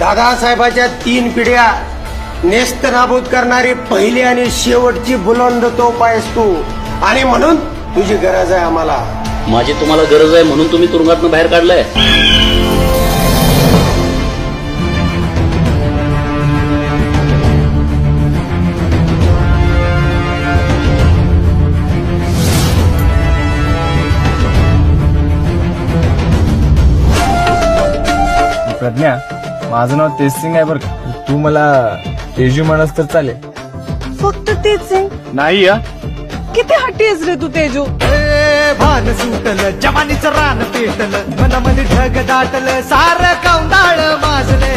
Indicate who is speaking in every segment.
Speaker 1: दादासाहेबाच्या तीन पिढ्या नेस्त नाबूद करणारी पहिली आणि शेवटची बुलंद तोप आहेस तू. आणि म्हणून तुझी गरज आहे आम्हाला.
Speaker 2: माझी तुम्हाला गरज आहे म्हणून तुम्ही तुरुंगातनं बाहेर काढलंय.
Speaker 3: प्रज्ञा माझं नाव तेजसिंग आहे बरं का. तू मला तेजू म्हणस तर चालेल.
Speaker 4: फक्त तेच आहे
Speaker 3: नाही या
Speaker 4: किती हट्टी आहेस रे तू तेजू?
Speaker 5: भान सुटलं जवानीचं रान पेटलं मनामध्ये ढग दाटलं सार कौंडाळ माजले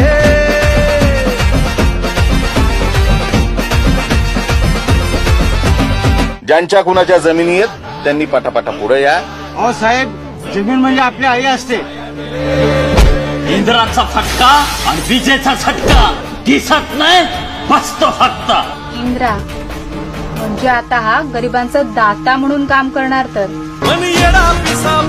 Speaker 6: ज्यांच्या कुणाच्या जमिनी आहेत त्यांनी पटापटा पुढे या.
Speaker 5: अहो साहेब जमीन म्हणजे आपली आई असते.
Speaker 2: इंद्राचा फटका आणि विजेचा झटका. दिसत नाही बसतो फक्त.
Speaker 7: इंद्रा म्हणजे आता हा गरिबांचा दाता म्हणून काम करणार तर?
Speaker 5: मन येडा पिसा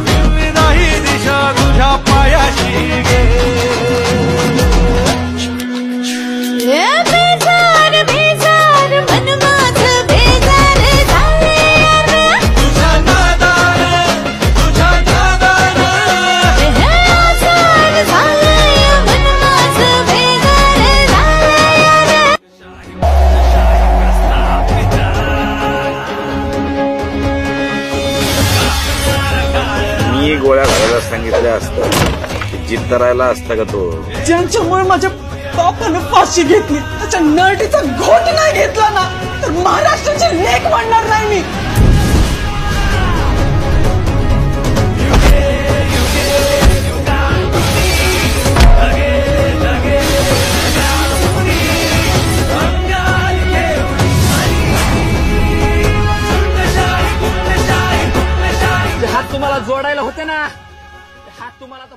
Speaker 6: गोळ्या घालायला सांगितल्या असतं जित करायला असता का तो?
Speaker 4: ज्यांच्यामुळे माझ्या बापानं फाशी घेतली त्याच्या
Speaker 2: तुम्हाला जोडायला होते ना? हात तुम्हाला तर